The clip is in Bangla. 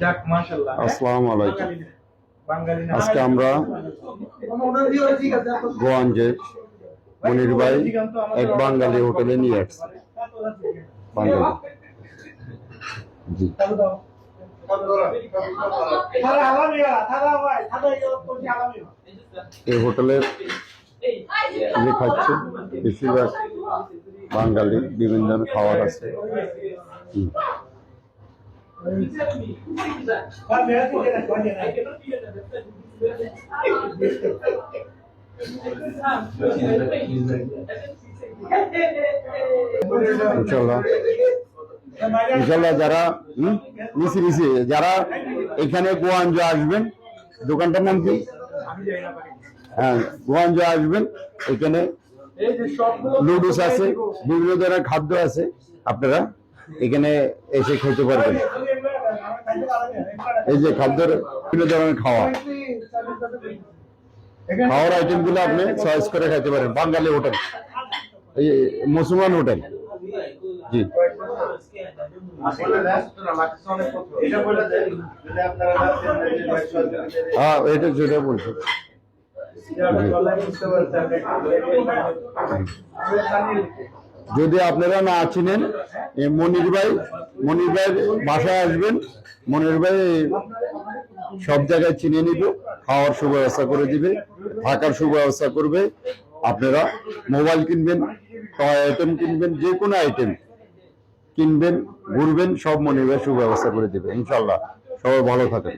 যাক আসসালামু আলাইকুম। আজকে আমরা গোয়াঞ্জে মনির ভাই এক বাঙালি হোটেলে নিয়ে আসছি। বাঙালি। জি। এই হোটেলের যে খাচ্ছে বেশিরভাগ বাঙালি বিভিন্ন ধরনের খাবার আছে। হুম। ইনশাল্লাহ ইনশাল্লাহ যারা নিচে নিচে যারা এখানে গোয়াঞ্জ আসবেন দোকানটার নাম কি? হ্যাঁ গোয়াঞ্জ আসবেন এখানে লুডুস আছে বিভিন্ন ধরনের খাদ্য আছে আপনারা এখানে এসে খেতে পারবেন এই যে খাদ্যের বিভিন্ন ধরনের খাওয়া। খাওয়ার আইটেমগুলো আপনি চয়েস করে খেতে পারেন। বাঙালি হোটেল। মুসলমান হোটেল। জি। হ্যাঁ এটা যেটা বলছি যদি আপনারা না চিনেন মনির ভাই মনির ভাই বাসায় আসবেন। মনির ভাই সব জায়গায় চিনে নিব, খাওয়ার সুব্যবস্থা করে দিবে, থাকার সুব্যবস্থা করবে। আপনারা মোবাইল কিনবেন, টয় আইটেম কিনবেন, যে কোনো আইটেম কিনবেন, ঘুরবেন, সব মনির ভাই সুব্যবস্থা করে দিবে, ইনশাল্লাহ। সবাই ভালো থাকেন।